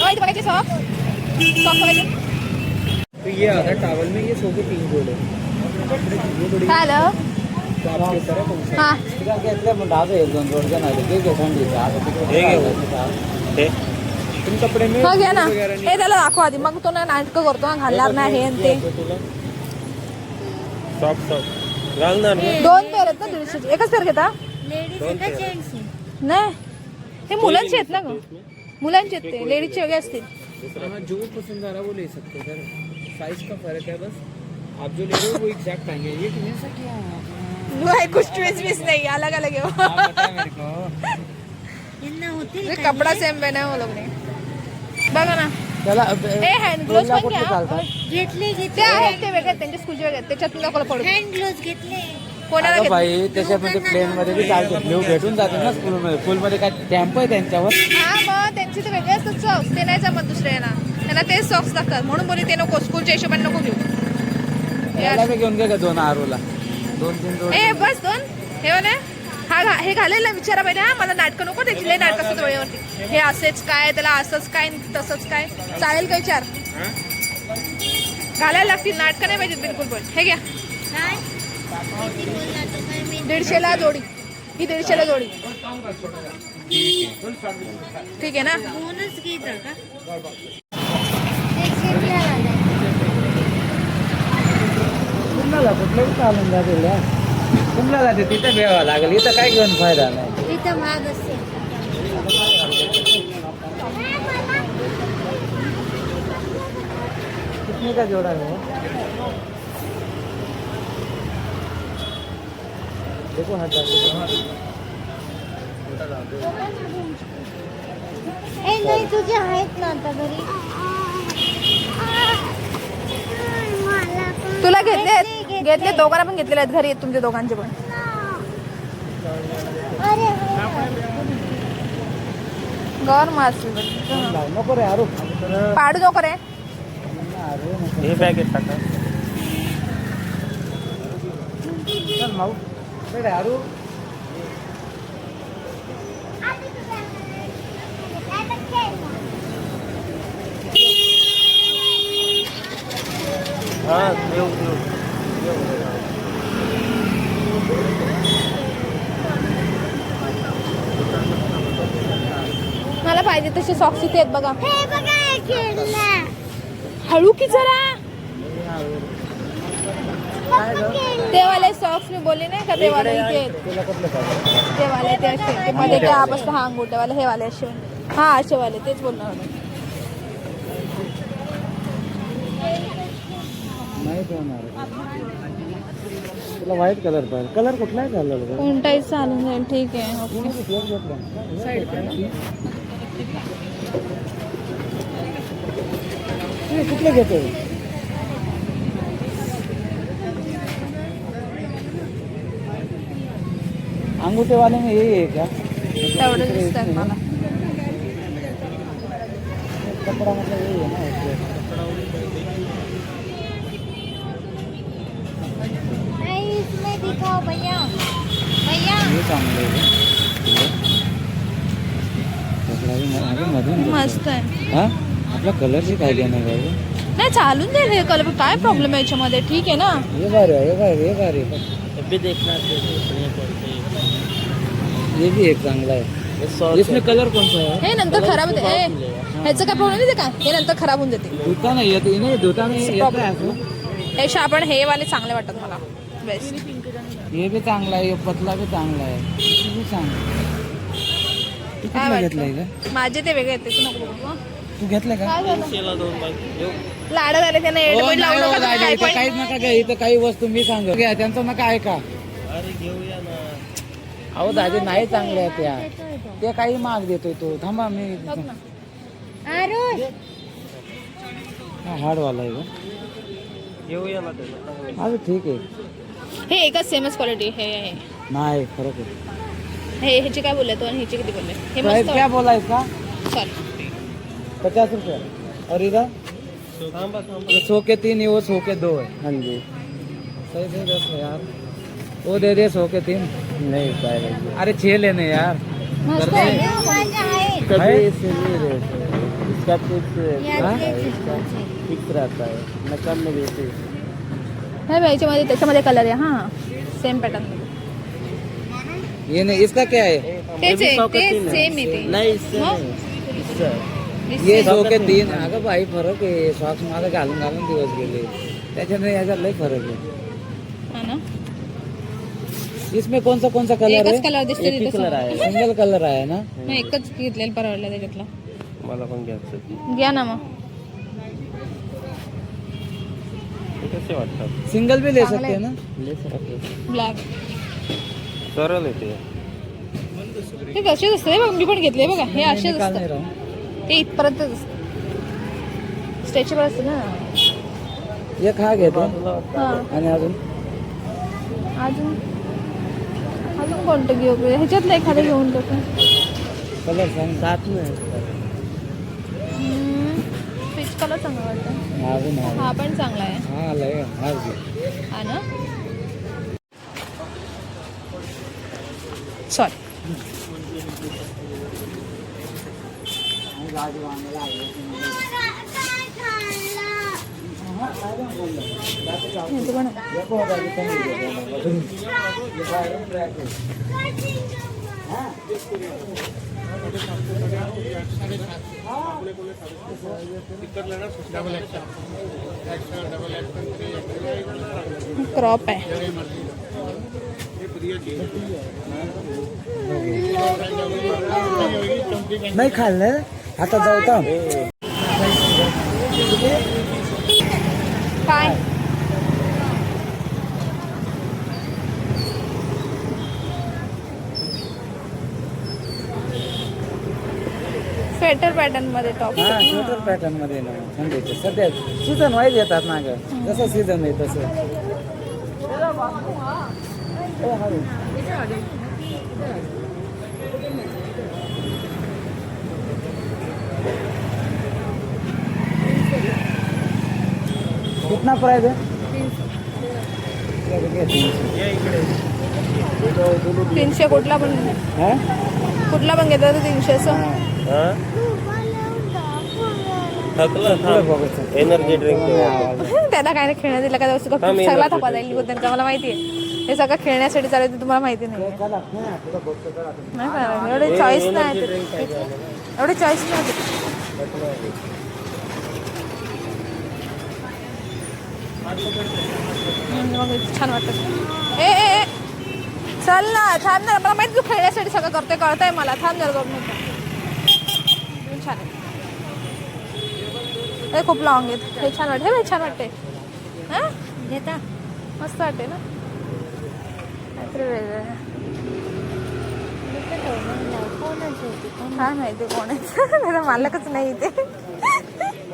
ओय, इथे बघायचे तो ये आधा टावल में ये सौ? के तीन हा? हे कपड़े हो घ्या ना. हे त्याला दाखव आधी. मग तो ना नाटकं करतो हा, घालणार नाही हे आणि ते. सॉफ्ट सॉफ्ट घालणार ना दोन पेर आहेत ना दीडशे एकच पेर घेता? लेडीज आहे का जेंट्स आहे नाही. हे मुलांचे आहेत ना ग. मुलांचे आहेत ते. लेडीजचे वेगळे असतील. हाँ जो पसंद आ रहा है वो ले सकते हैं सर साइज का फर्क है बस? आप जो ले रहे हो वो एग्जैक्ट आएंगे ये कितने सा क्या कुछ ट्विस्ट विस नाही अलग अलग है वो. मेरे को। यांना होतील का? कपडा सेम पहना है वो लोग ने. बघा ना. त्याला हे हँड ग्लोव्स पण घ्या. घेतले ते घेतले आहेत ते वेगळे आहेत त्यांचे स्कूल वेगळे आहेत. त्याच्यात दाखवलं पडू हँड ग्लोव्स घेतले. कोणाला बाई त्याच्यामध्ये प्लेन मध्ये बी चालते. ब्ल्यू भेटून जाते ना स्कूल मध्ये. स्कूल मध्ये काय टॅम्प आहे त्यांच्यावर? हा मग त्यांचे ते वेगळे असतात सॉक्स ते नाही जमत दुसऱ्याला त्यांना तेच सॉक्स लागतात म्हणून बोली ते नको स्कूलच्या हिशोबाने नको घेऊ. त्याला बी घेऊन घे का दोन आरूला? दोन तीन जोड ए बस दोन. हे वाले. हा घा- हे घालायला विचारा पाहिजे हा मला नाटकं नको त्याची लय नाटक असतात वेळेवरती हे असेच काय त्याला असंच काय तसंच काय. चालेल काय चार घालायला लागतील नाटकं नाही पाहिजेत बिलकुल पण. हे घ्या. मी दीडशेला जोडी. ही दीडशेला जोडी. ठीक आहे ना? दोनच घेता का एक कुठला जाते तिथे घ्यावं लागेल इथं काय घेऊन फायदा नाही इथं महाग असते कितने का जोड़ा है वो देखो हटा ए नाही तुझे आहेत ना आता घरी तुला घेतले आहेत घेतले दोघांना पण घेतलेले आहेत घरी तुमच्या दोघांचे पण. गौर मारशील नको रे आरू. पाडू नको रे. हे पॅकेट टाका. चल माऊ. बेटे आरू. हाँ देऊ देऊ मला पाहिजे तसे सॉक्स इथे आहेत बघा. हे बघा हे खेळला. हळू की जरा. पप्पा खेळ ते वाले सॉक्स मी बोलले नाही का? ते वाले इथे पाहिजे ते वाले ते असे ते मध्ये काय बसतं हा अंगुठे वाले हे वाले असे हा असे वाले तेच बोलणार होते. नाही ठेवणार तुला व्हाईट कलर पाहिजे कलर कुठला आहे कलर कोणताही चालून जाईल ठीक आहे ओके. कुठले घेतो अंगुठेवाले में यही है। तेवढं दिसतात मला कपड़ा मतलब यही है ना दिखाओ भैया भैया आहे मस्त आहे. हा? आपला कलरची काय घेणं काय गं? नाही चालून जाईल हे कलर काय प्रॉब्लेम आहे याच्यामध्ये? ठीक आहे ना? हे भारी आहे, हे भारी हे भारी. आहे. अभी देखना बढ़िया क्वालिटी हे भी एक चांगला आहे. इसमें कलर सा है हे नंतर खराब होते. ह्याचं काय प्रॉब्लेम आहे का? हे नंतर खराब होऊन जाते. धुता नाही येत नाही धुता नाही येत. आहे आपण हे वाले चांगले वाटतात मला. बेस्ट हे बी चांगला आहे पतला बी चांगला आहे. हे चांगलं घेतलाय का माझे ते वेगळे आहेत ते तू नको बघू. तू घेतलाय का? लाड झाले त्याने हो, हो, काहीच नका घ्या इथं काही वस्तू मी सांगतो. घ्या त्यांचं नका ऐका. अरे घेऊया ना. अहो दादा नाही चांगल्या आहेत त्या. ते. काही माग देतोय तो. थांबा मी बघ ना. आरुष! हा हार्डवाला आहे का ना चांगलं अरे ठीक आहे. हे एकच सेमच क्वालिटी हे हे नाही फरक आहे हे ह्याचे काय बोलले तो आणि ह्याचे किती बोलले हे प्राइस मस्त. क्या बोला इसका सॉरी पचास रुपया. और इधर ये सौ के तीन है वो सौ के दो है. हाँ जी. सही सही दस है यार. वो दे दे सौ के तीन. नहीं पाएगा अरे छह लेने यार. मस्त आहे कभी इससे नहीं रहते इसका फिक्स या हाँ? फिक्स रहता है. न कम में बेचे नाही बाई, याच्यामध्ये त्याच्यामध्ये कलर आहे हा सेम पॅटर्न ये नहीं इसका क्या है? तेच आहे सेम आहे ते नहीं हाँ? इससे ये सौ के तीन अगं भाई फरक आहे सॉक्स मला घालून घालून दिवस गेले त्याच्याने याच्यात लय फरक आहे हा ना? इसमें कौन सा कौन सा कलर एकच है? कलर दिसते एक कलर. आहे सिंगल कलर आहे ना? मग एकच घेतलेलं परवडलं त्याच्यातला मला पण घ्यायचं घ्या ना मग कसे वाटतात? सिंगल भी ले सकते हैं ना? ले सकते. ब्लॅक. सरळ येते ते. तसेच असते बघ मी पण घेतले बघा. हे असेच निकाल नहीं असतात. रहा हूँ. ते इथपर्यंतच असतं स्ट्रेचेबल असतं ना? एक हा घेतो. हा. आणि अजून? अजून? अजून कोणतं घेऊ? ह्याच्यातलं एखादं घेऊन टाकू कलर सांग साथ में पीच कलर चांगला वाटतं. हा पण चांगला आहे. हा हा ना? सॉरी क्रॉप आहे. नाही खाल्लं. आता जाऊ का काय स्वेटर पॅटर्नमध्ये टॉप हा स्वेटर पॅटर्नमध्ये ना थंडीचे सध्या सीझन वाईज येतात ना ग जसं सीझन आहे तसं ए, हळू. कितना प्राइस है ये देखिए, 300. तीनशे कुठला पण हैं? कुठला पण घेतला तर तीनशे असं हाँ. एनर्जी ड्रिंक त्याला काय नाही खेळण्यात दिलं का वस्तू हा, मी सगळा थपा जाईल त्यांचा मला माहिती आहे. हे सगळं खेळण्यासाठी चालू ते तुम्हाला माहिती नाही. नाही. एवढे चॉईस नाही. एवढे चॉईस नाही मग छान वाटत. ए ए ए. चल ना छान ना मला माहिती तू खेळण्यासाठी सगळं करतोय कळतंय मला. थांब जर छान आहे हे खूप लॉंग आहेत. हे छान वाटते हे छान वाटते हा? घेता. मस्त वाटते ना? काहीतरी वेगळं. कोणाची होती? कोण काय माहिती कोण आहे त्याचा मालकच नाही इथे.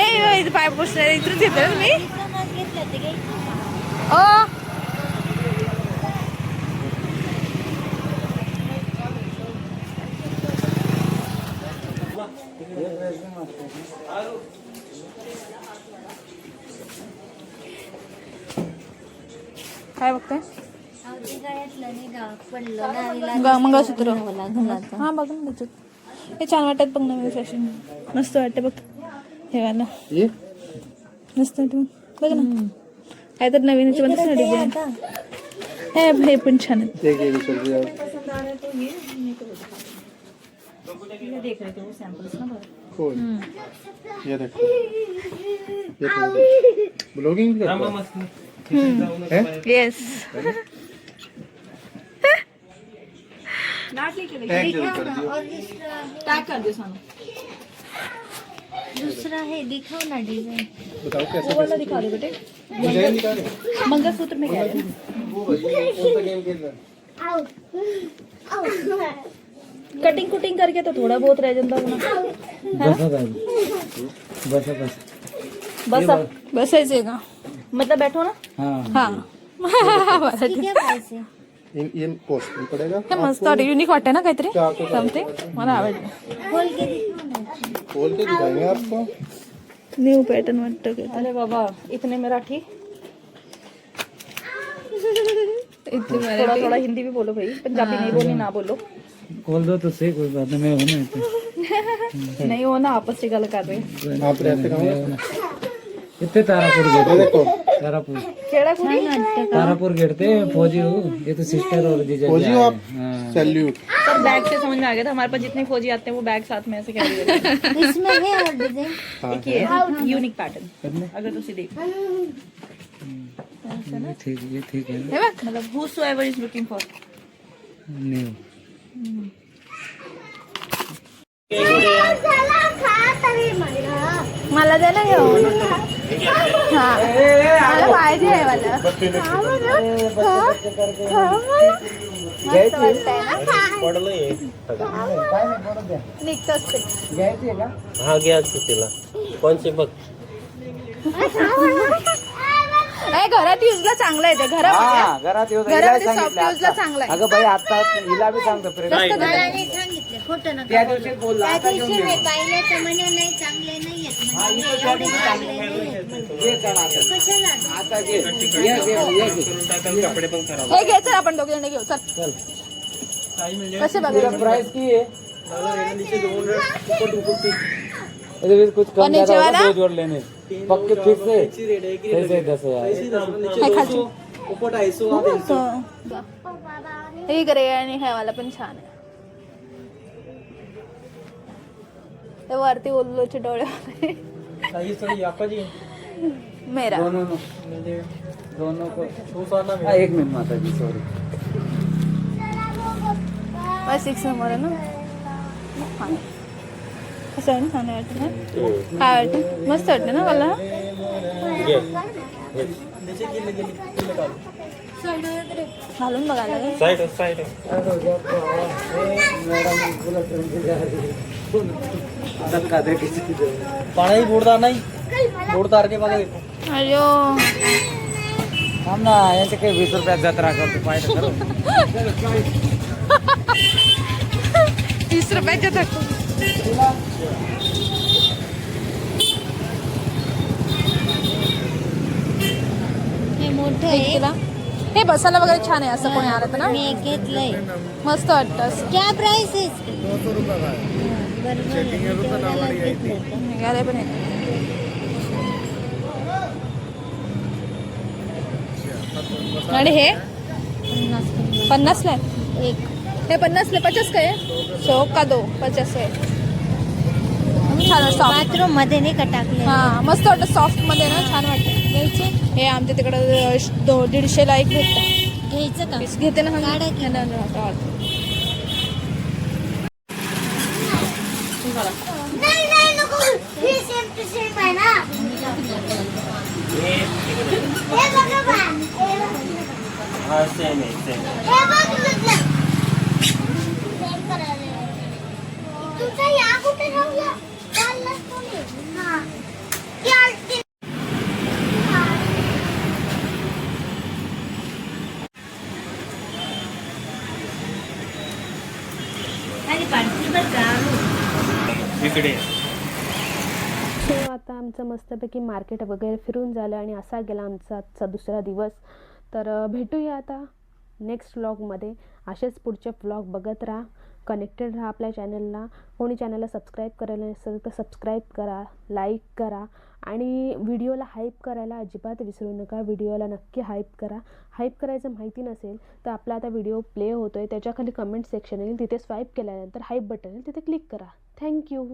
ए पाय पुसणार इथून घेतलं मी ते? ओ! काय बघते अवती गळ्यातलं नाही का पडलं नावीला ग- मंगळसूत्र. मला घालायचं हा बघ ना त्याच्यात. हे छान वाटत बघ नवीन फॅशन मस्त वाटते बघ. हे वाला. ये? मस्त वाटते बघ. बघ ना. काहीतरी नवीन याच्यामध्ये इकडे साडी ते बघ. आता. हे हे पण छान आहे. एक एक चल जाओ. कौन? ये देखो. ये तो ब्लॉगिंग भी करता है येस और दूसरा दूसरा है दिखाओ ना डिज़ाइन बताओ कैसे दिखा दे बेटे। डिज़ाइन निकालो मंगलसूत्र में क्या है। वो भाई कौन सा गेम खेल रहा है? कटिंग कुटिंग करके तो थोड़ा बहुत रह जाता होगा। बसा बस बस। बस बसायचंय का मतलब बैठो ना। हाँ। हा। है ये ये पड़ेगा। हे मस्त वाटते युनिक वाटते ना काहीतरी समथिंग मला आवडलं खोल के खोल के दिखाएँगे आपको। न्यू पॅटर्न वाटतं की अरे बाबा इतने मराठी इतनी थोड़ा मराठी थोड़ा हिंदी भी बोलो भाई। पंजाबी नहीं बोलनी ना बोलो। बोल दो तो सही कोई बात नहीं मैं हूँ ना नहीं हो ना आपस से गल कर रहे आप रहते कहाँ इतने तारापुर देखो तारापुर। तारापुर गेट थे फौजी हो ये तो सिस्टर और जीजा फौजी हो आप? सैल्यूट सर बैग से समझ में आ गया था हमारे पास जितने फौजी आते हैं वो बैग साथ में ऐसे कैरी करते हैं। इसमें है और डिज़ाइन एक ये यूनिक पैटर्न अगर तुसी देख। ये ठीक ये ठीक है हे बघ मतलब whosoever is looking for new. मला दे ना घेऊन हा मला पाहिजे आहे मला हा घ्या तिला कोणचे बघ घरात युजला चांगलं आहे ते घरात हा घरात येऊ दे. घरामध्ये हिला soft सांगितलं use ला आता. चांगलं आहे. अगं बाई आता हिला बी सांगतो सांगितले खोटं नका त्या दिवशी बोलला त्या आता दिवशी मी ये. पाहिलं तर म्हणे नाही चांगले नाही आहेत म्हणे एवढे चांगले नाही आहेत म्हणे. ये चल आता कशाला आता घे ये घे ये घे कपडे पण खराब हे घे चल आपण दोघे जण घेऊ चल चल कसे तेरा बघा प्राइस की है कुछ कम और ज़्यादा होगा वाला? दो जोड़ लेने पक्के फिक्स है दस हज़ार हे खालची हे ग्रे आणि हे वाला पण छान आहे हे वरती उल्लूचे डोळे. मेरा. दोनों दोनों को हाँ, एक मिनट माता जी सॉरी बस सिक्स नंबर आहे ना? हा. कसं आहे ना छान वाटतं ना? काय वाटतं? मस्त वाटतं ना मला? घालून बघायला लागेल. साईड साईड मैडम रही है बुडदार नाही. बुडदार के बघा अयो. थांब ना याचे काही वीस रुपयात जत्रा करतो पाहिजे खरं तीस रुपयाच्या थक हे मोठं आहे. हे बसायला वगैरे छान आहे असं कोणी आलं तर ना मी एक घेतलंय. मस्त वाटतं क्या प्राइस आहे. निघाले पण आणि हे? पन्नास पन्नास. पन्नासला आहे. एक. हे पन्नासला पचास काय? सो का दो? पचास आहे. छान बाथरूममध्ये नाही का टाकले हा मस्त वाटतं. सॉफ्टमध्ये ना छान वाटतं. घ्यायचे? हे आमच्या तिकडं दीडशेला एक भेटतं. घ्यायचं का? घेते ना हा. काढा की. हा, ना, ना, ना, आवडतं. नाही नाही नको ही सेम टू सेम आहे ना हे बघा बा. हे बघ. हा सेम आहे सेम हे बघ म्हटलं. Same करायला. तुमचा या कुठे ठेवला चाललाच कोणी हा या ते- हा. अरे पाठी बरं का? इकडे सो आता आमचं मस्तपैकी मार्केट वगैरे फिरून झालं आणि असा गेला आमचा आजचा दुसरा दिवस. तर भेटूया आता नेक्स्ट व्लॉगमध्ये असेच पुढचे व्लॉग बघत राहा. कनेक्टेड राहा आपल्या चॅनलला कोणी चॅनलला सबस्क्राईब करायला नसेल तर सबस्क्राईब करा लाईक करा आणि व्हिडिओला हाईप करायला अजिबात विसरू नका. व्हिडिओला नक्की हाईप करा. हाईप करायचं माहिती नसेल तर आपला आता व्हिडिओ प्ले होतो आहे त्याच्याखाली कमेंट सेक्शन येईल. तिथे स्वाईप केल्यानंतर हाईप बटन येईल. तिथे क्लिक करा. थँक्यू